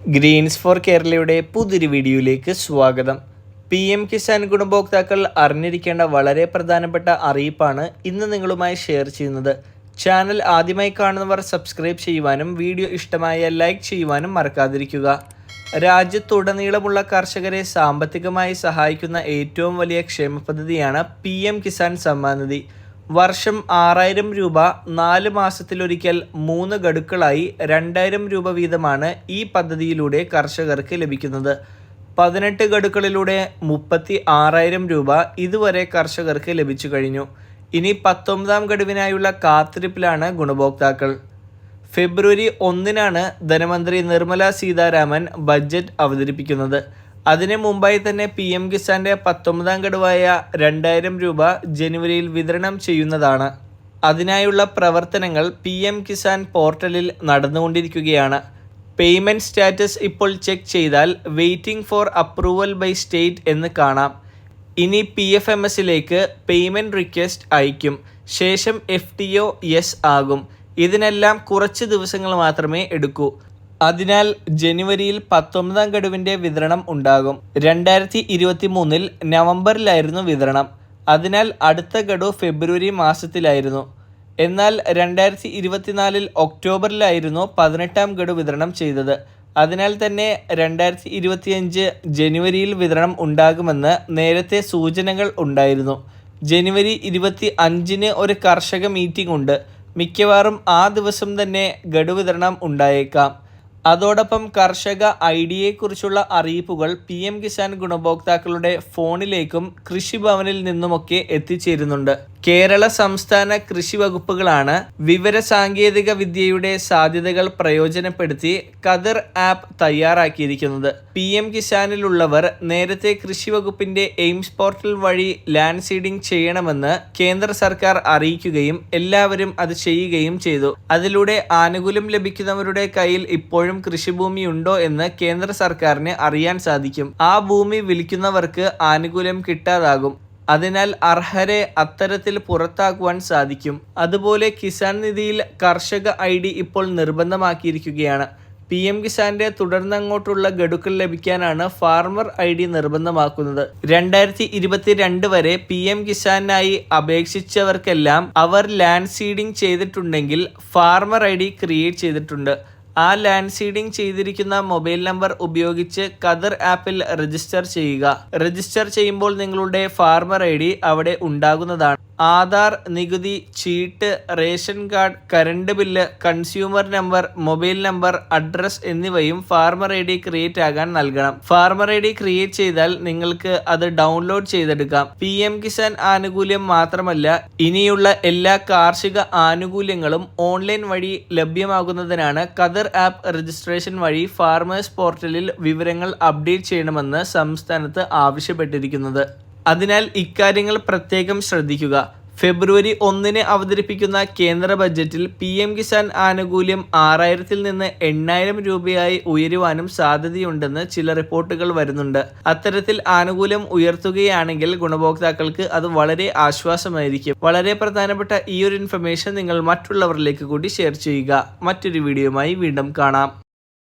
Green's four കേരളയുടെ പുതിയൊരു വീഡിയോയിലേക്ക് സ്വാഗതം. പി എം കിസാൻ ഗുണഭോക്താക്കൾ അറിഞ്ഞിരിക്കേണ്ട വളരെ പ്രധാനപ്പെട്ട അറിയിപ്പാണ് ഇന്ന് നിങ്ങളുമായി ഷെയർ ചെയ്യുന്നത്. ചാനൽ ആദ്യമായി കാണുന്നവർ സബ്സ്ക്രൈബ് ചെയ്യുവാനും വീഡിയോ ഇഷ്ടമായ ലൈക്ക് ചെയ്യുവാനും മറക്കാതിരിക്കുക. രാജ്യത്തുടനീളമുള്ള കർഷകരെ സാമ്പത്തികമായി സഹായിക്കുന്ന ഏറ്റവും വലിയ ക്ഷേമ പദ്ധതിയാണ് പി എം കിസാൻ സമ്മാൻ നിധി. വർഷം ആറായിരം രൂപ നാല് മാസത്തിലൊരിക്കൽ മൂന്ന് ഗഡുക്കളായി രണ്ടായിരം രൂപ വീതമാണ് ഈ പദ്ധതിയിലൂടെ കർഷകർക്ക് ലഭിക്കുന്നത്. പതിനെട്ട് ഗഡുക്കളിലൂടെ മുപ്പത്തി ആറായിരം രൂപ ഇതുവരെ കർഷകർക്ക് ലഭിച്ചു കഴിഞ്ഞു. ഇനി പത്തൊമ്പതാം ഗഡുവിനായുള്ള കാത്തിരിപ്പിലാണ് ഗുണഭോക്താക്കൾ. ഫെബ്രുവരി ഒന്നിനാണ് ധനമന്ത്രി നിർമ്മല സീതാരാമൻ ബജറ്റ് അവതരിപ്പിക്കുന്നത്. അതിനു മുമ്പായി തന്നെ പി എം കിസാന്റെ പത്തൊമ്പതാം ഘടുവായ രണ്ടായിരം രൂപ ജനുവരിയിൽ വിതരണം ചെയ്യുന്നതാണ്. അതിനായുള്ള പ്രവർത്തനങ്ങൾ പി എം കിസാൻ പോർട്ടലിൽ നടന്നുകൊണ്ടിരിക്കുകയാണ്. പേയ്മെന്റ് സ്റ്റാറ്റസ് ഇപ്പോൾ ചെക്ക് ചെയ്താൽ waiting for approval by state എന്ന് കാണാം. ഇനി പി എഫ് എം എസിലേക്ക് പേയ്മെന്റ് റിക്വസ്റ്റ് അയക്കും ശേഷം എഫ് ടി ഒ യെസ് ആകും. ഇതിനെല്ലാം കുറച്ച് ദിവസങ്ങൾ മാത്രമേ എടുക്കൂ. അതിനാൽ ജനുവരിയിൽ പത്തൊമ്പതാം ഗഡുവിന്റെ വിതരണം ഉണ്ടാകും. രണ്ടായിരത്തി ഇരുപത്തി മൂന്നിൽ നവംബറിലായിരുന്നു വിതരണം. അതിനാൽ അടുത്ത ഗഡു ഫെബ്രുവരി മാസത്തിലായിരുന്നു. എന്നാൽ രണ്ടായിരത്തി ഇരുപത്തിനാലിൽ ഒക്ടോബറിലായിരുന്നു പതിനെട്ടാം ഗഡു വിതരണം ചെയ്തത്. അതിനാൽ തന്നെ രണ്ടായിരത്തി ഇരുപത്തിയഞ്ച് ജനുവരിയിൽ വിതരണം ഉണ്ടാകുമെന്ന് നേരത്തെ സൂചനകൾ ഉണ്ടായിരുന്നു. ജനുവരി ഇരുപത്തി അഞ്ചിന് ഒരു കർഷക മീറ്റിംഗ് ഉണ്ട്. മിക്കവാറും ആ ദിവസം തന്നെ ഗഡു വിതരണം ഉണ്ടായേക്കാം. അതോടൊപ്പം കർഷക ഐ ഡിയെക്കുറിച്ചുള്ള അറിയിപ്പുകൾ പി എം കിസാൻ ഗുണഭോക്താക്കളുടെ ഫോണിലേക്കും കൃഷിഭവനിൽ നിന്നുമൊക്കെ എത്തിച്ചേരുന്നുണ്ട്. കേരള സംസ്ഥാന കൃഷി വകുപ്പുകളാണ് വിവര സാങ്കേതിക വിദ്യയുടെ സാധ്യതകൾ പ്രയോജനപ്പെടുത്തി കതിർ ആപ്പ് തയ്യാറാക്കിയിരിക്കുന്നത്. പി എം കിസാനിലുള്ളവർ നേരത്തെ കൃഷി വകുപ്പിന്റെ എയിംസ് പോർട്ടൽ വഴി ലാൻഡ് സീഡിംഗ് ചെയ്യണമെന്ന് കേന്ദ്ര സർക്കാർ അറിയിക്കുകയും എല്ലാവരും അത് ചെയ്യുകയും ചെയ്തു. അതിലൂടെ ആനുകൂല്യം ലഭിക്കുന്നവരുടെ കയ്യിൽ ഇപ്പോഴും കൃഷിഭൂമി ഉണ്ടോ എന്ന് കേന്ദ്ര സർക്കാരിന് അറിയാൻ സാധിക്കും. ആ ഭൂമി വിൽക്കുന്നവർക്ക് ആനുകൂല്യം കിട്ടാതാകും. അതിനാൽ അർഹരെ അത്തരത്തിൽ പുറത്താക്കുവാൻ സാധിക്കും. അതുപോലെ കിസാൻ നിധിയിൽ കർഷക ഐ ഡി ഇപ്പോൾ നിർബന്ധമാക്കിയിരിക്കുകയാണ്. പി എം കിസാന്റെ തുടർന്നങ്ങോട്ടുള്ള ഗഡുക്കൾ ലഭിക്കാനാണ് ഫാർമർ ഐ ഡി നിർബന്ധമാക്കുന്നത്. രണ്ടായിരത്തി ഇരുപത്തിരണ്ട് വരെ പി എം കിസാനായി അപേക്ഷിച്ചവർക്കെല്ലാം അവർ ലാൻഡ് സീഡിംഗ് ചെയ്തിട്ടുണ്ടെങ്കിൽ ഫാർമർ ഐ ഡി ക്രിയേറ്റ് ചെയ്തിട്ടുണ്ട്. ആ ലാൻഡ് സീഡിംഗ് ചെയ്തിരിക്കുന്ന മൊബൈൽ നമ്പർ ഉപയോഗിച്ച് കദർ ആപ്പിൽ രജിസ്റ്റർ ചെയ്യുക. രജിസ്റ്റർ ചെയ്യുമ്പോൾ നിങ്ങളുടെ ഫാർമർ ഐ അവിടെ ഉണ്ടാകുന്നതാണ്. ആധാർ നികുതി ചീട്ട് ration card current bill consumer number mobile number address എന്നിവയും ഫാർമർ ഐ ഡി ക്രിയേറ്റ് ആകാൻ നൽകണം. ഫാർമർ ഐ ഡി ക്രിയേറ്റ് ചെയ്താൽ നിങ്ങൾക്ക് അത് ഡൗൺലോഡ് ചെയ്തെടുക്കാം. പി എം കിസാൻ ആനുകൂല്യം മാത്രമല്ല ഇനിയുള്ള എല്ലാ കാർഷിക ആനുകൂല്യങ്ങളും ഓൺലൈൻ വഴി ലഭ്യമാകുന്നതിനാണ് കദർ ആപ്പ് രജിസ്ട്രേഷൻ വഴി ഫാർമേഴ്സ് പോർട്ടലിൽ വിവരങ്ങൾ അപ്ഡേറ്റ് ചെയ്യണമെന്ന് സംസ്ഥാനത്ത് ആവശ്യപ്പെട്ടിരിക്കുന്നത്. അതിനാൽ ഇക്കാര്യങ്ങൾ പ്രത്യേകം ശ്രദ്ധിക്കുക. ഫെബ്രുവരി ഒന്നിന് അവതരിപ്പിക്കുന്ന കേന്ദ്ര ബജറ്റിൽ പി എം കിസാൻ ആനുകൂല്യം ആറായിരത്തിൽ നിന്ന് എണ്ണായിരം രൂപയായി ഉയരുവാനും സാധ്യതയുണ്ടെന്ന് ചില റിപ്പോർട്ടുകൾ വരുന്നുണ്ട്. അത്തരത്തിൽ ആനുകൂല്യം ഉയർത്തുകയാണെങ്കിൽ ഗുണഭോക്താക്കൾക്ക് അത് വളരെ ആശ്വാസമായിരിക്കും. വളരെ പ്രധാനപ്പെട്ട ഈ ഒരു ഇൻഫർമേഷൻ നിങ്ങൾ മറ്റുള്ളവരിലേക്ക് കൂടി ഷെയർ ചെയ്യുക. മറ്റൊരു വീഡിയോയുമായി വീണ്ടും കാണാം.